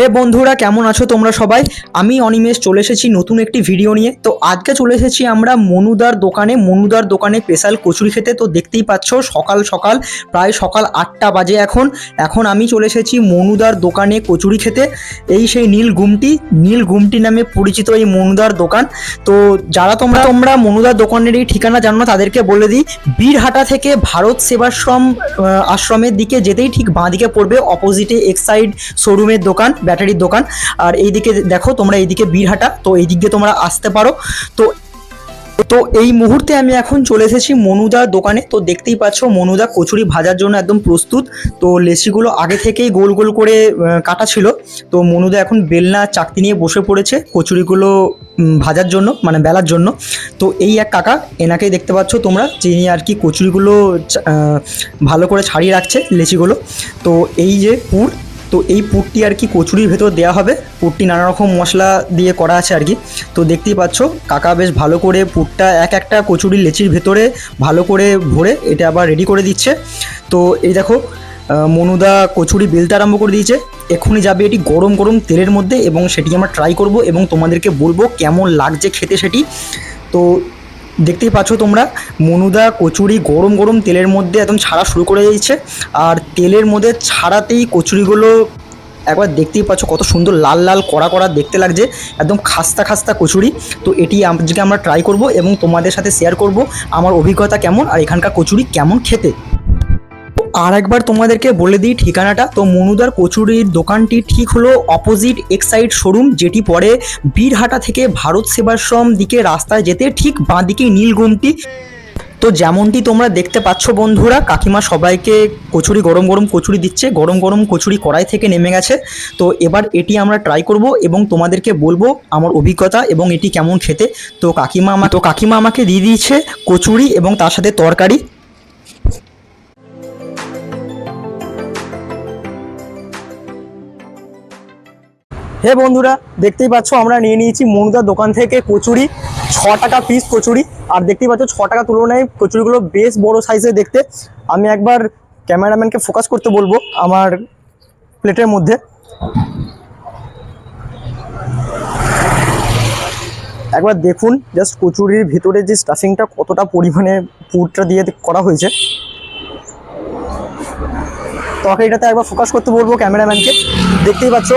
হে বন্ধুরা, কেমন আছো তোমরা সবাই? আমি অনিমেষ, চলে এসেছি নতুন একটি ভিডিও নিয়ে। তো আজকে চলে এসেছি আমরা মনুদার দোকানে। মনুদার দোকানে স্পেশাল কচুরি খেতে। তো দেখতেই পাচ্ছ, সকাল সকাল, প্রায় সকাল আটটা বাজে এখন। এখন আমি চলে এসেছি মনুদার দোকানে কচুরি খেতে। এই সেই নীল গুমটি। নীল গুমটি নামে পরিচিত এই মনুদার দোকান। তো যারা তোমরা তোমরা মনুদার দোকানের এই ঠিকানা জানো তাদেরকে বলে দিই, বীরহাটা থেকে ভারত সেবাশ্রম আশ্রমের দিকে যেতেই ঠিক বাঁদিকে পড়বে অপোজিটে এক্সাইড শোরুমের দোকান। ব্যাটারির দোকান। আর এইদিকে দেখো তোমরা এইদিকে বীরহাটা, তো এই দিক দিয়ে তোমরা আসতে পারো। তো তো এই মুহূর্তে আমি এখন চলে এসেছি মনুদার দোকানে। তো দেখতেই পাচ্ছ মনুদা কচুরি ভাজার জন্য একদম প্রস্তুত। তো লেচিগুলো আগে থেকেই গোল গোল করে কাটা ছিল। তো মনুদা এখন বেলনা, চাকতি নিয়ে বসে পড়েছে কচুরিগুলো ভাজার জন্য মানে বেলার জন্য। তো এই এক কাকা, এনাকেই দেখতে পাচ্ছ তোমরা, যিনি আর কি কচুরিগুলো ভালো করে ছাড়িয়ে রাখছে লেচিগুলো। তো এই যে পুর তো এই পুরটি আর কি কচুরির ভেতর দেওয়া হবে। পুরটি নানা রকম মশলা দিয়ে করা আছে আর কি। তো দেখতেই পাচ্ছ, কাকা বেশ ভালো করে পুরটা এক একটা কচুরির লেচির ভেতরে ভালো করে ভরে এটা আবার রেডি করে দিচ্ছে। তো এই দেখো মনুদা কচুরি বেলতে আরম্ভ করে দিয়েছে। এক্ষুনি যাবে এটি গরম গরম তেলের মধ্যে এবং সেটি আমরা ট্রাই করব এবং তোমাদেরকে বলব কেমন লাগছে খেতে সেটি। তো দেখতেই পাচ্ছ তোমরা, মনুদা কচুরি গরম গরম তেলের মধ্যে একদম ছাড়া শুরু করে দিয়েছে। আর তেলের মধ্যে ছাড়াতেই কচুরিগুলো একবার দেখতেই পাচ্ছ কত সুন্দর লাল লাল কড়া কড়া দেখতে লাগছে, একদম খাস্তা খাস্তা কচুরি। তো এটি আজকে আমরা ট্রাই করব এবং তোমাদের সাথে শেয়ার করব, আমার অভিজ্ঞতা কেমন আর এখানকার কচুরি কেমন খেতে। আর একবার তোমাদেরকে বলে দিই ঠিকানাটা। তো মনুদার কচুরির দোকানটি ঠিক হলো অপোজিট এক্সাইড শোরুম যেটি পরে বীরহাটা থেকে ভারত সেবাশ্রম দিকে রাস্তায় যেতে ঠিক বাঁ দিকে নীলগুমটি। তো যেমনটি তোমরা দেখতে পাচ্ছ বন্ধুরা, কাকিমা সবাইকে কচুরি, গরম গরম কচুরি দিচ্ছে। গরম গরম কচুরি কড়াই থেকে নেমে গেছে। তো এবার এটি আমরা ট্রাই করব এবং তোমাদেরকে বলব আমার অভিজ্ঞতা এবং এটি কেমন খেতে। তো কাকিমা আমা তো কাকিমা আমাকে দিয়ে দিয়েছে কচুরি এবং তার সাথে তরকারি। হে বন্ধুরা, দেখতেই পাচ্ছ, আমরা নিয়ে নিয়েছি মনুদার দোকান থেকে কচুরি, ছ টাকা পিস কচুরি। আর দেখতেই পাচ্ছ, ছ টাকা তুলনায় কচুরিগুলো বেশ বড় সাইজে দেখতে। আমি একবার ক্যামেরাম্যানকে ফোকাস করতে বলব আমার প্লেটের মধ্যে। একবার দেখুন জাস্ট কচুরির ভিতরে যে স্টাফিংটা কতটা পরিমাণে পুরটা দিয়ে করা হয়েছে। তরকারিটাতে একবার ফোকাস করতে বলব ক্যামেরাম্যানকে দেখতেই পাচ্ছ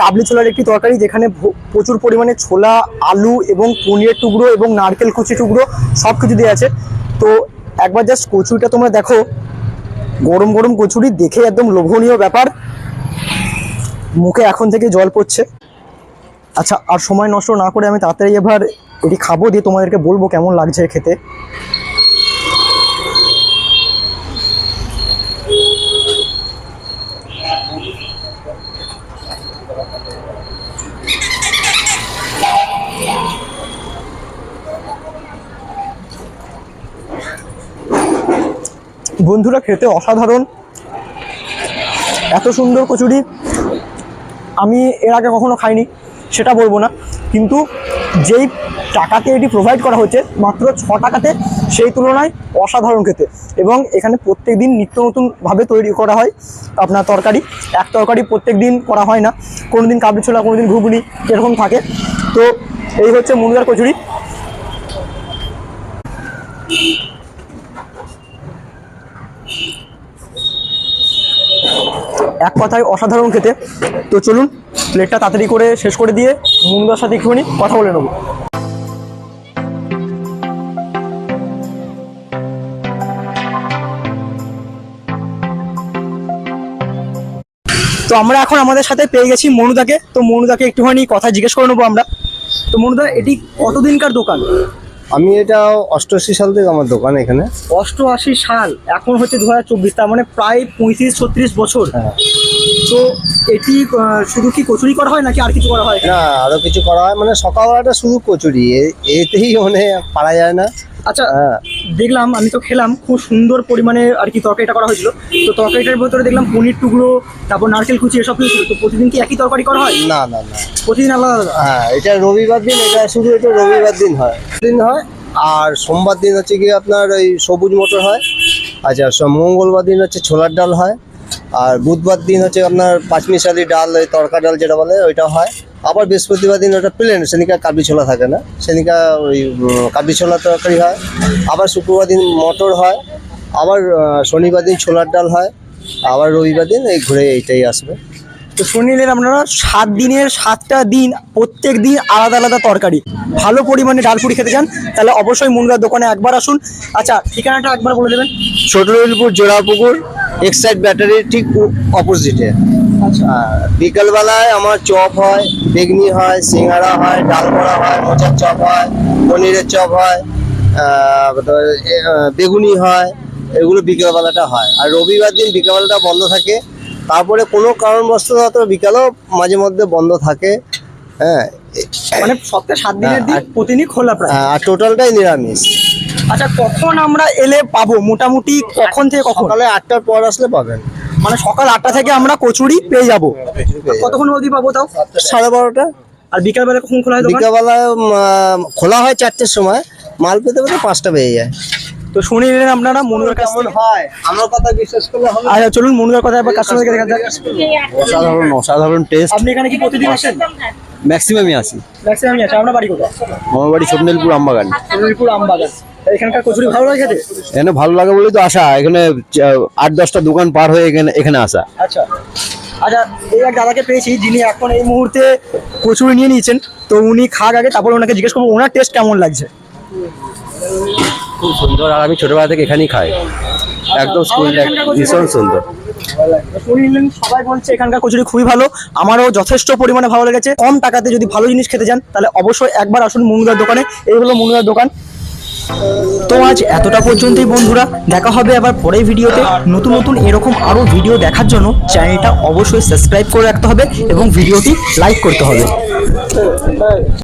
কাবলি ছোলার একটি তরকারি যেখানে প্রচুর পরিমাণে ছোলা, আলু এবং পনিরের টুকরো এবং নারকেল কুচি টুকরো সব কিছু দিয়ে আছে। তো একবার জাস্ট কচুরিটা তোমরা দেখো, গরম গরম কচুরি দেখে একদম লোভনীয় ব্যাপার। মুখে এখন থেকে জল পড়ছে। আচ্ছা আর সময় নষ্ট না করে আমি তাড়াতাড়ি এবার এটি খাব, দিয়ে তোমাদেরকে বলব কেমন লাগছে খেতে। বন্ধুরা, খেতে অসাধারণ। এত সুন্দর কচুরি। আমি এর আগে কখনো খাইনি, সেটা বলব না। কিন্তু যেই টাকাতে এটি প্রোভাইড করা হচ্ছে মাত্র ছ টাকাতে সেই তুলনায় অসাধারণ খেতে। এবং এখানে প্রত্যেক দিন নিত্য নতুনভাবে তৈরি করা হয় আপনার তরকারি। এক তরকারি প্রত্যেক দিন করা হয় না। কোনো দিন কাবলি ছোলা কোনো দিন ঘুগনি, এরকম থাকে। তো এই হচ্ছে মুনগার কচুরি। এক কথায় অসাধারণ খেতে। তো চলুন প্লেটটা তাড়াতাড়ি করে শেষ করে দিয়ে মুন্দার সাথে একটুখানি কথা বলে নেব। তো আমরা এখন আমাদের সাথে পেয়ে গেছি মনুদাকে। তো মনুদাকে একটুখানি কথা জিজ্ঞেস করে নেব আমরা। তো মনুদা এটি কতদিনকার দোকান? আমি এটা অষ্টআশি সাল থেকে আমার দোকান এখানে। অষ্টআশি সাল এখন হচ্ছে দু হাজার চব্বিশ তার মানে প্রায় পঁয়ত্রিশ ছত্রিশ বছর। হ্যাঁ। তো এটি শুধু কি কচুরি করা হয় নাকি আর কিছু করা হয়? না আরও কিছু করা হয়। মানে সকালবেলাটা শুধু কচুরি এতেই মানে পারা যায় না। আচ্ছা হ্যাঁ। দেখলাম আমি তো খেলাম খুব সুন্দর পরিমাণে আর কি তরকারিটা করা হয়েছিল। তো তরকারিটার ভেতরে দেখলাম পনির টুকরো তারপর নারকেল কুচি এসব ছিল। তো প্রতিদিন কি একই তরকারি করা হয়? না না না। প্রতিদিন আলাদা আলাদা? হ্যাঁ এটা রবিবার দিন এটা শুধু এটা রবিবার দিন হয়। দিন হয় আর সোমবার দিন হচ্ছে কি আপনার ওই সবুজ মটর হয় আচ্ছা মঙ্গলবার দিন হচ্ছে ছোলার ডাল হয়। আর বুধবার দিন হচ্ছে আপনার পাঁচমিশালি ডাল ওই তড়কা ডাল যেটা বলে ওইটা হয়। আবার বৃহস্পতিবার দিন ওটা প্লেন সেদিনকে কাবলি ছোলা থাকে না। সেদিনকে ওই কাবলি ছোলা তরকারি হয়। আবার শুক্রবার দিন মটর হয়। আবার শনিবার দিন ছোলার ডাল হয়। আবার রবিবার দিন এই ঘুরে এইটাই আসবে। তো শুনিলেন আপনারা সাত দিনের সাতটা দিন প্রত্যেক দিন আলাদা আলাদা তরকারি। ভালো পরিমাণে ডাল ডালপুরি খেতে চান তাহলে অবশ্যই মুনগার দোকানে একবার আসুন। আচ্ছা ঠিকানাটা একবার বলে দেবেন। ছোট রবিলপুর জোড়াপুকুর এক্সাইড ব্যাটারির ঠিক অপোজিটে আচ্ছা। বিকালবেলায় আমার চপ হয় বেগনি হয় সিঙ্গাড়া হয় ডাল বড়া হয় মোচার চপ হয় পনিরের চপ হয় বেগুনি হয় এগুলো বিকেলবেলাটা হয়। আর রবিবার দিন বিকেলবেলাটা বন্ধ থাকে। তারপরে কোনো কারণবশত হয়তো বিকালেও মাঝে মধ্যে বন্ধ থাকে। হ্যাঁ মানে সপ্তাহে সাত দিনের দিন হ্যাঁ, আর- প্রতিদিন খোলা প্রায়। আর টোটালটাই নিরামিষ। আচ্ছা কখন আমরা এলে পাবো? মোটামুটি কখন থেকে কখন? সকালে আটটার পর আসলে পাবেন। মানে সকাল আটটা থেকে আমরা কচুরি পেয়ে যাব। কতক্ষণ অবধি পাবো তাও? সাড়ে বারোটা। আর বিকালবেলা কখন খোলা হয় দোকান? বিকালবেলায় খোলা হয় চারটের সময়। মাল পেতে পেতে পাঁচটা বেজে যায়। তো শুনে নিলেন আপনারা মনুদার কাছ হয়? আমার কথা বিশ্বাস করলে হবে আচ্ছা চলুন মনুদার কথা একবার কাস্টমারকে দেখা যাক। অসাধারণ অসাধারণ টেস্ট আপনি এখানে কি প্রতিদিন আসেন? ম্যাক্সিমামই আসি। ম্যাক্সিমাম আছে আপনার বাড়ি কোথায়? আমার বাড়ি ছোটনেলপুর আমবাগান। সুন্দরপুর আমবাগান। এখানকার কচুরি ভালো লাগে খেতে এখানে ভালো লাগে বলেই তো আসা। এখানে আট দশটা দোকান পার হয়ে এখানে এখানে আসা। আচ্ছা। আচ্ছা এই এক দাদাকে পেয়েছি যিনি এখন এই মুহূর্তে কচুরি নিয়ে নিয়েছেন। তো উনি খাক আগে তারপর ওনাকে জিজ্ঞেস করব ওনার টেস্ট কেমন লাগছে? খুব সুন্দর আর আমি ছোটবেলা থেকে এখানেই খাই। একদম ভীষণ সুন্দর। শুনলেন সবাই বলছে এখানকার কচুরি খুবই ভালো। আমারও যথেষ্ট পরিমাণে ভালো লেগেছে। কম টাকাতে যদি ভালো জিনিস খেতে চান তাহলে অবশ্যই একবার আসুন মুনুদার দোকানে। এই হলো মুনুদার দোকান। তো আজ এতটা পর্যন্তই বন্ধুরা, দেখা হবে আবার পরের ভিডিওতে। নতুন নতুন এরকম আরও ভিডিও দেখার জন্য চ্যানেলটা অবশ্যই সাবস্ক্রাইব করে রাখতে হবে এবং ভিডিওটি লাইক করতে হবে।